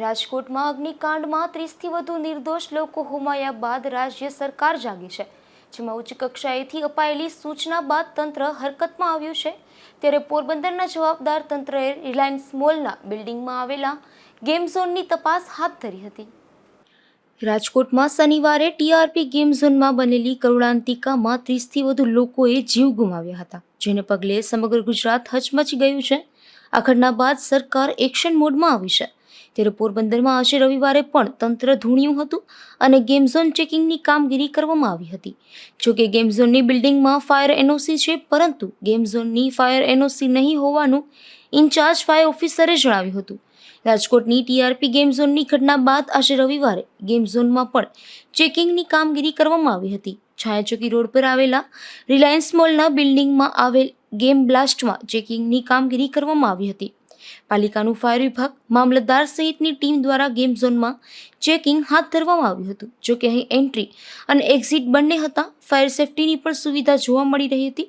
રાજકોટમાં અગ્નિકાંડમાં ત્રીસથી વધુ નિર્દોષ લોકો હોમાયા બાદ રાજ્ય સરકાર જાગી છે. જેમાં ઉચ્ચ કક્ષાએથી અપાયેલી સૂચના બાદ તંત્ર હરકતમાં આવ્યું છે. ત્યારે પોરબંદરના જવાબદાર તંત્રએ રિલાયન્સ મોલના બિલ્ડિંગમાં આવેલા ગેમ ઝોનની તપાસ હાથ ધરી હતી. રાજકોટમાં શનિવારે ટીઆરપી ગેમ ઝોનમાં બનેલી કરુણાંતિકામાં ત્રીસથી વધુ લોકોએ જીવ ગુમાવ્યા હતા, જેને પગલે સમગ્ર ગુજરાત હચમચી ગયું છે. આ ઘટના બાદ સરકાર એક્શન મોડમાં આવી છે. ત્યારે પોરબંદરમાં આજે રવિવારે પણ તંત્ર ધૂણ્યું હતું અને ગેમ ઝોન ચેકિંગની કામગીરી કરવામાં આવી હતી. જોકે ગેમ ઝોનની બિલ્ડિંગમાં ફાયર એનઓસી છે, પરંતુ ગેમ ઝોનની ફાયર એનઓસી નહીં હોવાનું ઇન્ચાર્જ ફાયર ઓફિસરે જણાવ્યું હતું. રાજકોટની ટીઆરપી ગેમ ઝોનની ઘટના બાદ આજે રવિવારે ગેમ ઝોનમાં પણ ચેકિંગની કામગીરી કરવામાં આવી હતી. છાયાચોકી રોડ પર આવેલા રિલાયન્સ મોલના બિલ્ડિંગમાં આવેલ ગેમ બ્લાસ્ટમાં ચેકિંગની કામગીરી કરવામાં આવી હતી. પાલિકાનું ફાયર વિભાગ મામલતદાર સહિતની ટીમ દ્વારા ગેમ ઝોનમાં ચેકિંગ હાથ ધરવામાં આવ્યું હતું. જો કે અહીં એન્ટ્રી અને એક્ઝિટ બંને હતા, ફાયર સેફટીની પણ સુવિધા જોવા મળી રહી હતી.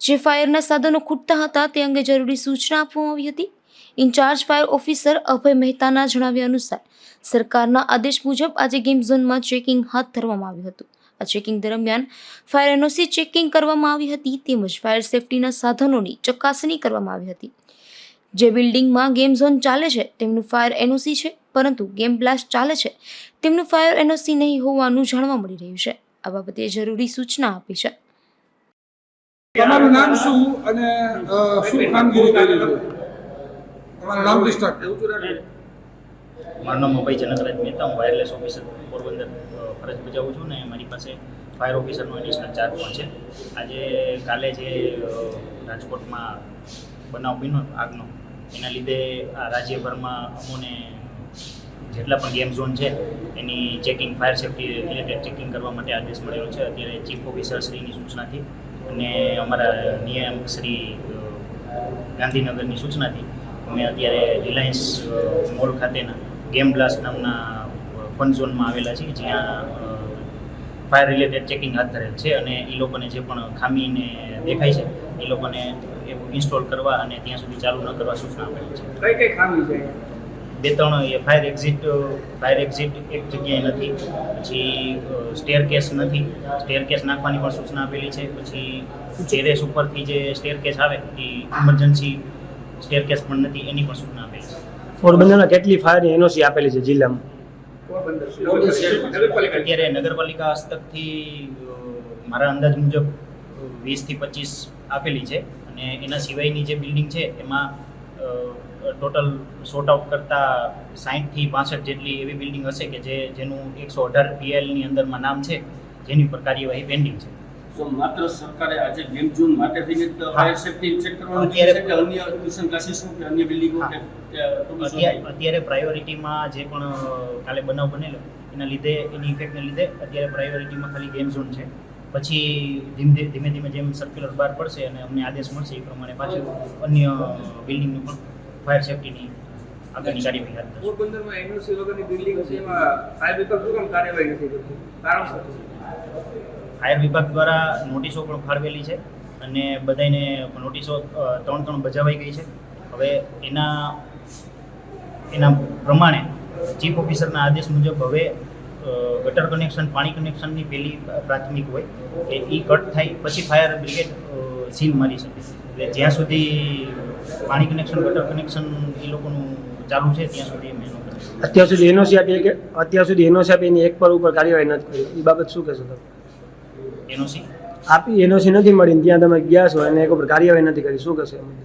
જે ફાયરના સાધનો ખૂટતા હતા તે અંગે જરૂરી સૂચના આપવામાં આવી હતી. ઇન્ચાર્જ ફાયર ઓફિસર અભય મહેતાના જણાવ્યા અનુસાર, સરકારના આદેશ મુજબ આજે ગેમ ઝોનમાં ચેકિંગ હાથ ધરવામાં આવ્યું હતું. આ ચેકિંગ દરમિયાન ફાયર એનઓસી ચેકિંગ કરવામાં આવી હતી તેમજ ફાયર સેફટીના સાધનોની ચકાસણી કરવામાં આવી હતી. જે બિલ્ડિંગમાં ગેમ ઝોન ચાલે છે તેમનું ફાયર એનઓસી છે પરંતુ ગેમ બ્લાસ્ટ ચાલે છે તેમનું ફાયર એનઓસી નહીં હોવાનું જાણવા મળી રહ્યું છે. આ બાબતે જરૂરી સૂચના આપી છે. તમારું નામ શું અને શું કામગીરી કરી તમારું નામ મારું નામ અભય જનકરાજ મહેતા હું વાયરલેસ ઓફિસર પોરબંદર ફરજ બજાવું છું ને મારી પાસે ફાયર ઓફિસરનો એડિશનલ ચાર્જ પણ છે. આજે કાલે જે રાજકોટમાં બનાવ બન્યો આગનો એના લીધે આ રાજ્યભરમાં અમોને જેટલા પણ ગેમ ઝોન છે, એની checking fire safety related checking કરવા માટે આદેશ મળેલો છે. અત્યારે ચીફ ઓફિસર શ્રીની સૂચનાથી અને અમારા નિયામક શ્રી ગાંધીનગરની સૂચનાથી અમે અત્યારે રિલાયન્સ મોલ ખાતેના ગેમ બ્લાસ્ટ નામના ફન ઝોનમાં આવેલા છીએ, જ્યાં ફાયર રિલેટેડ ચેકિંગ હાથ ધરેલ છે. અને એ લોકોને જે પણ ખામીને દેખાય છે એ લોકોને ઇન્સ્ટોલ કરવા અને ત્યાં સુધી ચાલુ ન કરવા સૂચના આપેલી છે. કઈ કઈ ખામી છે? બે ત્રણ એ ફાયર એક્ઝિટ ફાયર એક્ઝિટ એક જગ્યાએ નથી. પછી સ્ટેર કેસ નથી. સ્ટેર કેસ નાખવાની પણ સૂચના આપેલી છે. પછી ટેરેસ ઉપરથી જે સ્ટેર કેસ આવે એ ઇમરજન્સી સ્ટેર કેસ પણ નથી. એની પણ સૂચના આપેલી છે. પોરબંદરના કેટલી ફાયરની એનઓસી આપેલી છે જિલ્લામાં? અત્યારે નગરપાલિકા હસ્તકથી મારા અંદાજ મુજબ વીસથી પચીસ આપેલી છે. અને એના સિવાયની જે બિલ્ડિંગ છે એમાં ટોટલ સોર્ટ આઉટ કરતા સાહીઠથી પાસઠ જેટલી એવી બિલ્ડિંગ હશે કે જે જેનું એકસો અઢાર પીએલની અંદરમાં નામ છે જેની ઉપર કાર્યવાહી પેન્ડિંગ છે. સો માત્ર સરકારે આજે ગેમ ઝોન માટે થઈને ફાયર સેફટી ચેક કરવાનું અત્યારે- છે કે અન્ય ટ્યુશન ક્લાસીસો કે અન્ય બિલ્ડિંગો કે કે અત્યારે પ્રાયોરિટીમાં જે પણ કાલે બનાવ બનેલો એના લીધે એની ઇફેક્ટને લીધે અત્યારે પ્રાયોરિટીમાં ખાલી ગેમ ઝોન છે. પછી ધીમે ધીમે ધીમે જેમ સર્ક્યુલર બહાર પડશે અને અમને આદેશ મળશે એ પ્રમાણે પાછું અન્ય બિલ્ડિંગનું પણ ફાયર સેફટીની આગળની કાર્યવાહી હાથ ધરશે. પોરબંદરમાં એનઓસી વગરની બિલ્ડિંગ છે એમાં ફાયર વિભાગ શું કામ કાર્યવાહી નથી કરતું? કારણ શું ફાયર વિભાગ દ્વારા નોટિસો પણ ફાળવેલી છે અને બધાને નોટિસો ત્રણ ત્રણ બજાવાઈ ગઈ છે. હવે એના એના પ્રમાણે ચીફ ઓફિસરના આદેશ મુજબ હવે ગટર કનેક્શન પાણી કનેક્શનની પહેલી પ્રાથમિક હોય એ ઈ કટ થાય પછી ફાયર બ્રિગેડ સીલ મારી શકે. એટલે જ્યાં સુધી પાણી કનેક્શન ગટર કનેક્શન એ લોકોનું ચાલુ છે ત્યાં સુધી અમે અત્યાર સુધી એનઓસી આપી કે અત્યાર સુધી એનઓસી આપી એની એક પર ઉપર કાર્યવાહી નથી કરી. એ બાબત શું કહેશો તમે? એનઓસી આપી એનઓસી નથી મળી ત્યાં તમે ગયા છો અને એક ઉપર કાર્યવાહી નથી કરી. શું કહેશો એમાં?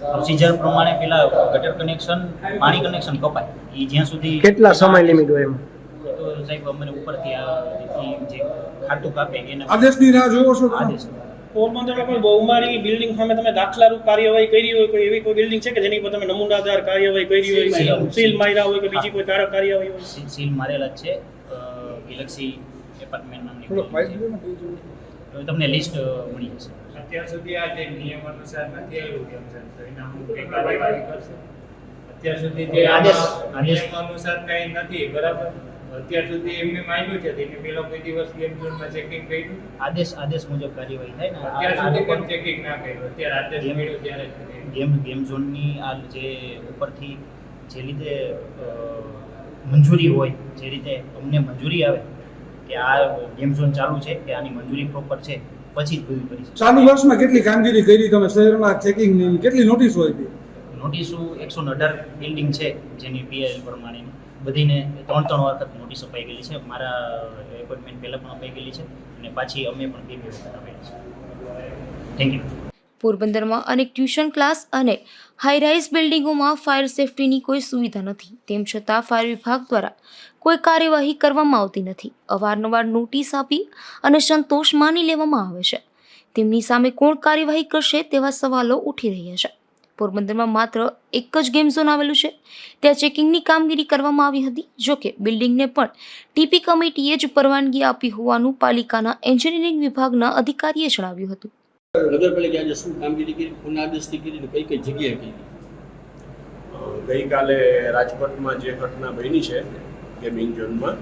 પ્રોસિજર પ્રમાણે પેલા ગટર કનેક્શન પાણી કનેક્શન કપાય. એ જ્યાં સુધી કેટલા સમય લિમિટ હોય એમાં? તો સાહેબ અમને ઉપરથી આ જે ખાતું કાપે એને આદેશની રાહ જોવો છો તમે? આદેશ. પોરબંદરમાં બિલ્ડિંગ સામે તમે દાખલારૂપ કાર્યવાહી કરી હોય કોઈ એવી કોઈ બિલ્ડિંગ છે કે જેની પર તમે નમૂનાદાર કાર્યવાહી કરી હોય સીલ. માર્યા હોય કે બીજી કોઈ કાર- કાર્યવાહી હોય? સીલ મારેલા જ છે ગેલેક્સી એપાર્ટમેન્ટ નામની તમને લિસ્ટ મળી જશે. અત્યાર સુધી આ જે નિયમ અનુસાર નથી આવ્યું કેમ છે તો એના હું કઈ કાર્યવાહી કરશે? અત્યાર સુધી જે આદેશ- નિયમ અનુસાર કઈ નથી બરાબર? અત્યાર સુધી એમને માન્યું છે તેને પેલો કોઈ દિવસ ગેમ ઝોનમાં ચેકિંગ કર્યું? આદેશ આદેશ મુજબ કાર્યવાહી થાય ને. અત્યાર સુધી પણ ચેકિંગ ના કર્યું. અત્યારે આદેશ મળ્યો ત્યારે ગેમ ગેમ ઝોનની આ જે ઉપરથી જે રીતે મંજૂરી હોય જે રીતે અમને મંજૂરી આવે કે આ ગેમ ઝોન ચાલુ છે કે આની મંજૂરી પ્રોપર છે પછી જ બધું કરી ચાલુ વર્ષમાં કેટલી કામગીરી કરી તમે? શહેરમાં ચેકિંગ કેટલી નોટિસ હોય આપી નોટિસો એકસો અઢાર બિલ્ડિંગ છે જેની પીએલ પ્રમાણેની. બધીને ત્રણ ત્રણ વખત નોટિસ અપાઈ ગયેલી છે. મારા એપોઇન્ટમેન્ટ પહેલાં પણ અપાઈ ગયેલી છે. અને પાછી અમે પણ બે બે વખત આપેલી છે. થેન્ક યુ પોરબંદરમાં અનેક ટ્યુશન ક્લાસ અને હાઈરાઇઝ બિલ્ડિંગોમાં ફાયર સેફટીની કોઈ સુવિધા નથી. તેમ છતાં ફાયર વિભાગ દ્વારા કોઈ કાર્યવાહી કરવામાં આવતી નથી. અવારનવાર નોટિસ આપી અને સંતોષ માની લેવામાં આવે છે. તેમની સામે કોણ કાર્યવાહી કરશે તેવા સવાલો ઉઠી રહ્યા છે. પોરબંદરમાં માત્ર એક જ ગેમ ઝોન આવેલું છે. ત્યાં ચેકિંગની કામગીરી કરવામાં આવી હતી. જોકે બિલ્ડિંગને પણ ટીપી કમિટીએ જ પરવાનગી આપી હોવાનું પાલિકાના એન્જિનિયરિંગ વિભાગના અધિકારીએ જણાવ્યું હતું. નગરપાલિકા આજે શું કામગીરી કરી કોના આદેશથી કરી કઈ કઈ જગ્યાએ કરી? ગઈકાલે રાજકોટમાં જે ઘટના બની છે ગેમિંગ ઝોનમાં,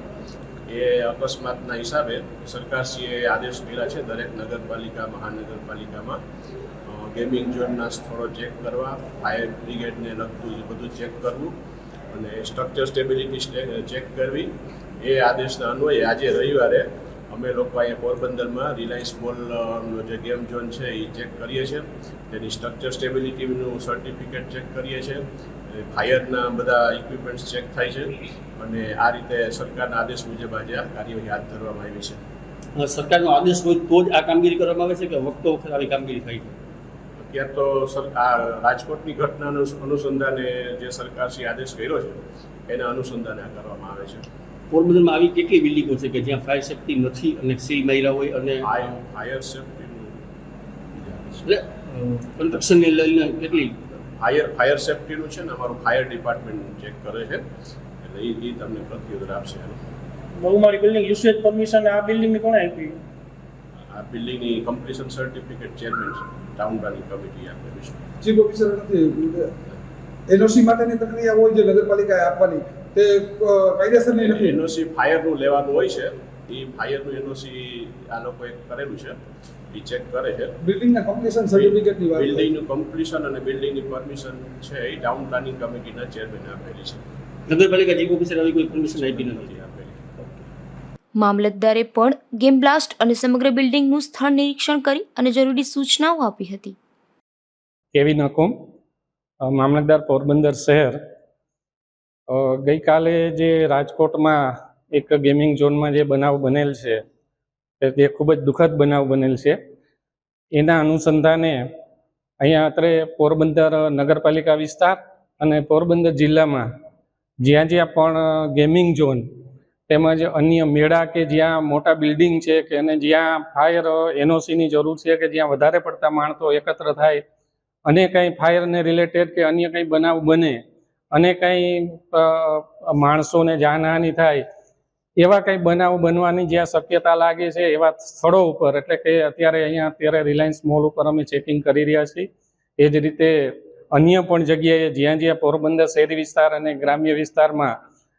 એ અકસ્માતના હિસાબે સરકારશ્રીએ આદેશ કર્યા છે, દરેક નગરપાલિકા, મહાનગરપાલિકામાં. ગેમિંગ ઝોનના સ્થળો ચેક કરવા, ફાયર બ્રિગેડને લગતું એ બધું ચેક કરવું, અને સ્ટ્રક્ચર સ્ટેબિલિટી ચેક કરવી. એ આદેશના અન્વયે આજે રવિવારે અમે લોકો અહીંયા પોરબંદરમાં રિલાયન્સ મોલનો જે ગેમ ઝોન છે એ ચેક કરીએ છીએ. તેની સ્ટ્રક્ચર સ્ટેબિલિટીનું સર્ટિફિકેટ ચેક કરીએ છીએ. ફાયરના બધા ઇક્વિપમેન્ટ્સ ચેક થાય છે. અને આ રીતે સરકારના આદેશ મુજબ આજે આ કાર્યવાહી હાથ ધરવામાં આવી છે. સરકારનો આદેશ હોય તો જ આ કામગીરી કરવામાં આવે છે કે વખતો વખત આવી કામગીરી થાય છે? અત્યારે તો સરકાર રાજકોટની ઘટનાનું અનુસંધાને જે સરકારશ્રી આદેશ કર્યો છે એના અનુસંધાને આ કરવામાં આવે છે. પોરબંદરમાં આવી કેટલી બિલ્ડિંગો છે કે જ્યાં ફાયર સેફટી નથી અને સીલ માર્યા હોય અને ફાયર ફાયર સેફ્ટીનું એટલે કન્સ્ટ્રક્શનને લઈને કેટલી? ફાયર ફાયર સેફ્ટીનું છે ને અમારું ફાયર ડિપાર્ટમેન્ટ ચેક કરે છે. એટલે એ એ તમને પ્રત્યુત્તર આપશે. બહુ મારી બિલ્ડિંગ યુસેજ પરમિશન આ બિલ્ડિંગની કોણે આપી? આ બિલ્ડિંગની કમ્પ્લીશન સર્ટિફિકેટ ચેરમેન છે. ટાઉન પ્લાનિંગ કમિટી આપે છે ચીફ ઓફિસર નથી એનઓસી માટેની પ્રક્રિયા હોય જે નગરપાલિકાએ આપવાની તે કાયદેસરની નથી. એનઓસી ફાયરનું લેવાનું હોય છે. એ ફાયરનું એનઓસી આ લોકોએ કરેલું છે. એ ચેક કરે છે. બિલ્ડિંગના કમ્પ્લીશન સર્ટિફિકેટની વાત બિલ્ડિંગનું કમ્પ્લીશન અને બિલ્ડિંગની પરમિશન છે એ ટાઉન પ્લાનિંગ કમિટીના ચેરમેન આપેલી છે. નગરપાલિકા ચીફ ઓફિસર આવી કોઈ પરમિશન આપી નથી. મામલતદારે પણ ગેમ બ્લાસ્ટ અને સમગ્ર બિલ્ડિંગનું સ્થળ નિરીક્ષણ કરી અને જરૂરી સૂચનાઓ આપી હતી. કેવી નકુમ? મામલતદાર પોરબંદર શહેર ગઈકાલે જે રાજકોટમાં એક ગેમિંગ ઝોનમાં જે બનાવ બનેલ છે, તે ખૂબ જ દુઃખદ બનાવ બનેલ છે. એના અનુસંધાને અહીંયા અત્રે પોરબંદર નગરપાલિકા વિસ્તાર અને પોરબંદર જિલ્લામાં જ્યાં જ્યાં પણ ગેમિંગ ઝોન તેમજ અન્ય મેળા કે જ્યાં મોટા બિલ્ડિંગ છે કે અને જ્યાં ફાયર એનઓસીની જરૂર છે કે જ્યાં વધારે પડતા માણસો એકત્ર થાય અને કંઈ ફાયરને રિલેટેડ કે અન્ય કંઈ બનાવ બને અને કંઈ માણસોને જાનહાનિ થાય, એવા કંઈ બનાવ બનવાની જ્યાં શક્યતા લાગે છે, એવા સ્થળો ઉપર, એટલે કે અત્યારે અહીંયા અત્યારે રિલાયન્સ મોલ ઉપર અમે ચેકિંગ કરી રહ્યા છીએ. એ જ રીતે અન્ય પણ જગ્યાએ જ્યાં જ્યાં પોરબંદર શહેરી વિસ્તાર અને ગ્રામ્ય વિસ્તારમાં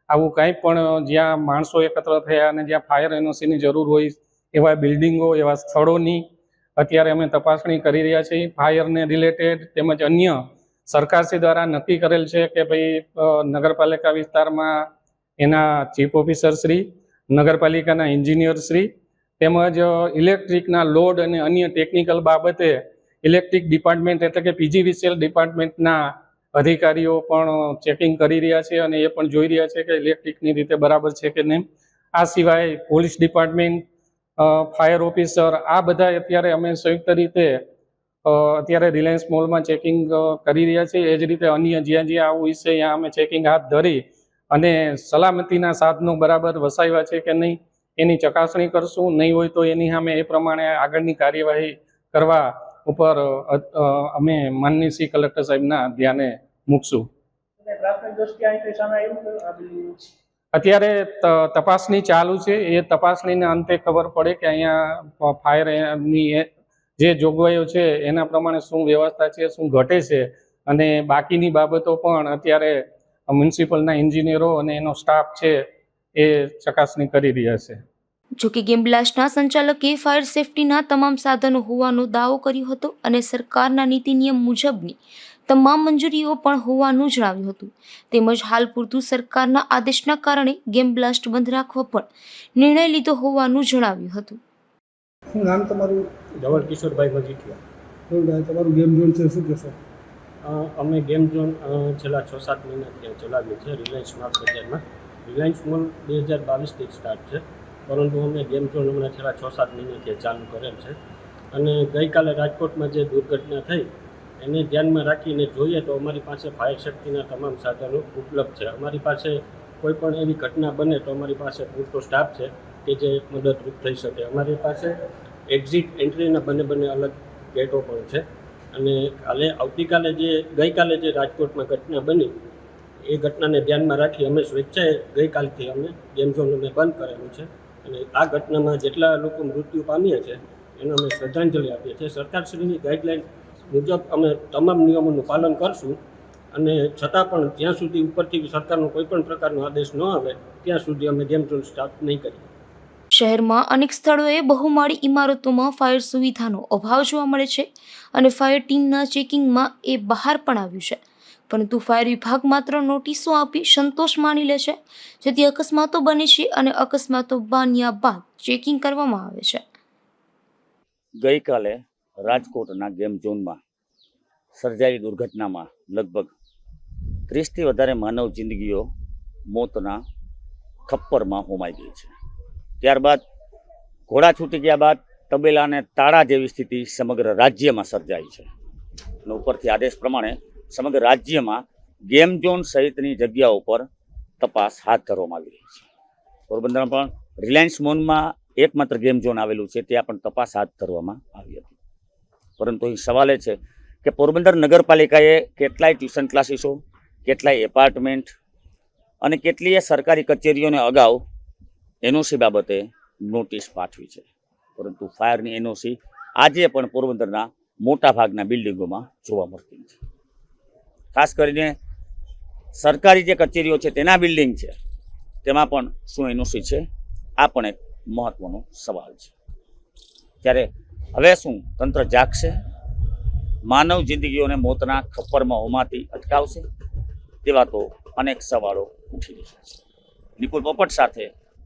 આવું કંઈ પણ જ્યાં માણસો એકત્ર થયા અને જ્યાં ફાયર એનઓસીની જરૂર હોય, એવા બિલ્ડિંગો, એવા સ્થળોની અત્યારે અમે તપાસણી કરી રહ્યા છીએ. ફાયરને રિલેટેડ તેમજ અન્ય સરકારશ્રી દ્વારા નક્કી કરેલ છે કે ભાઈ નગરપાલિકા વિસ્તારમાં એના ચીફ ઓફિસર શ્રી, નગરપાલિકાના એન્જિનિયર શ્રી તેમજ ઇલેક્ટ્રિકના લોડ અને અન્ય ટેકનિકલ બાબતે ઇલેક્ટ્રિક ડિપાર્ટમેન્ટ એટલે કે પીજીવીસીએલ ડિપાર્ટમેન્ટના અધિકારીઓ પણ ચેકિંગ કરી રહ્યા છે અને એ પણ જોઈ રહ્યા છે કે ઇલેક્ટ્રિકની રીતે બરાબર છે કે નહીં. આ સિવાય પોલીસ ડિપાર્ટમેન્ટ ફાયર ઓફિસર આ બધા અત્યારે અમે સંયુક્ત રીતે અત્યારે રિલાયન્સ મોલમાં ચેકિંગ કરી રહ્યા છીએ એ જ રીતે અન્ય જ્યાં જ્યાં આવું વિશે ત્યાં અમે ચેકિંગ હાથ ધરી અને સલામતીના સાધનો બરાબર વસાવ્યા છે કે નહીં એની ચકાસણી કરશું. નહીં હોય તો એની સામે એ પ્રમાણે આગળની કાર્યવાહી કરવા ઉપર અમે માનનીય શ્રી કલેક્ટર સાહેબના ધ્યાને મૂકશું. અત્યારે તપાસની તપાસણી ચાલુ છે. એ તપાસણીને અંતે ખબર પડે કે અહીંયા ફાયરની જે જોગવાઈઓ છે, એના પ્રમાણે શું વ્યવસ્થા છે, શું ઘટે છે અને બાકીની બાબતો પણ અત્યારે મ્યુનિસિપલના એન્જિનિયરો અને એનો સ્ટાફ છે એ ચકાસણી કરી રહ્યા છે. જોકે ગેમ બ્લાસ્ટના સંચાલકે ફાયર સેફટીના તમામ સાધનો હોવાનો દાવો કર્યો હતો અને સરકારના નીતિ નિયમ મુજબની તમામ મંજૂરીઓ પણ હોવાનું જણાવ્યું હતું. તેમજ હાલ પૂરતું સરકારના આદેશના કારણે ગેમ બ્લાસ્ટ બંધ રાખવા પણ નિર્ણય લીધો હોવાનું જણાવ્યું હતું. શું નામ તમારું? ધવલ કિશોરભાઈ મજીઠિયા ભાઈ તમારું ગેમ ઝોન છે શું કહેશો? અમે ગેમ ઝોન છેલ્લા છ સાત મહિનાથી ચલાવીએ છીએ રિલાયન્સ સ્માર્ટ બજારમાં રિલાયન્સ મોલ બે હજાર બાવીસથી સ્ટાર્ટ છે પરંતુ અમે ગેમ ઝોન હમણાં છેલ્લા છ સાત મહિનાથી ચાલુ કરેલ છે. અને ગઈકાલે રાજકોટમાં જે દુર્ઘટના થઈ એને ધ્યાનમાં રાખીને જોઈએ તો અમારી પાસે ફાયર સેફ્ટીના તમામ સાધનો ઉપલબ્ધ છે. અમારી પાસે કોઈ પણ એવી ઘટના બને તો અમારી પાસે પૂરતો સ્ટાફ છે. કે જે મદદરૂપ થઈ શકે. અમારી પાસે એક્ઝિટ એન્ટ્રીના બંને બંને અલગ ગેટો પણ છે. અને કાલે આવતીકાલે જે, ગઈકાલે જે રાજકોટમાં ઘટના બની, એ ઘટનાને ધ્યાનમાં રાખી અમે સ્વેચ્છાએ ગઈકાલથી અમે ગેમ ઝોન અમે બંધ કરેલું છે. અને આ ઘટનામાં જેટલા લોકો મૃત્યુ પામ્યા છે, એને અમે શ્રદ્ધાંજલિ આપીએ છીએ. સરકારશ્રીની ગાઈડલાઇન મુજબ અમે તમામ નિયમોનું પાલન કરશું. અને છતાં પણ જ્યાં સુધી ઉપરથી સરકારનો કોઈ પણ પ્રકારનો આદેશ ન આવે, ત્યાં સુધી અમે ગેમ ઝોન સ્ટાર્ટ નહીં કરીએ. શહેરમાં અનેક સ્થળોએ બહુમાળી ઇમારતોમાં ફાયર સુવિધાનો અભાવ જોવા મળે છે અને ફાયર ટીમના ચેકિંગમાં એ બહાર પણ આવ્યું છે. પરંતુ ફાયર વિભાગ માત્ર નોટિસો આપી સંતોષ માની લે છે, જેથી અકસ્માતો બને છે અને અકસ્માતો બન્યા બાદ ચેકિંગ કરવામાં આવે છે. ગઈકાલે રાજકોટના ગેમ ઝોનમાં સર્જાયેલી દુર્ઘટનામાં લગભગ ત્રીસથી વધારે માનવ જિંદગીઓ મોતના ખપ્પરમાં હોમાઈ ગઈ છે. ત્યારબાદ ઘોડા છૂટી ગયા બાદ તબેલા અને તાળા જેવી સ્થિતિ સમગ્ર રાજ્યમાં સર્જાઈ છે. અને ઉપરથી આદેશ પ્રમાણે સમગ્ર રાજ્યમાં ગેમ ઝોન સહિતની જગ્યાઓ પર તપાસ હાથ ધરવામાં આવી રહી છે. પોરબંદરમાં પણ રિલાયન્સ મોલમાં એકમાત્ર ગેમ ઝોન આવેલું છે, ત્યાં પણ તપાસ હાથ ધરવામાં આવી હતી. પરંતુ અહીં સવાલ એ છે કે પોરબંદર નગરપાલિકાએ કેટલાય ટ્યુશન ક્લાસીસો, કેટલાય એપાર્ટમેન્ટ અને કેટલીય સરકારી કચેરીઓને અગાઉ એનઓસી બાબતે નોટિસ પાઠવી છે. પરંતુ ફાયરની એનઓસી આજે પણ પોરબંદરના મોટા ભાગના બિલ્ડિંગોમાં જોવા મળતી નથી. ખાસ કરીને સરકારી જે કચેરીઓ છે તેના બિલ્ડિંગ છે, તેમાં પણ શું એનઓસી છે, આ પણ એક મહત્વનો સવાલ છે. ત્યારે હવે શું તંત્ર જાગશે? માનવ જિંદગીઓને મોતના ખપ્પરમાં હોમાંથી અટકાવશે? તેવા તો અનેક સવાલો ઉઠી રહ્યા છે. નિપુલ પોપટ સાથે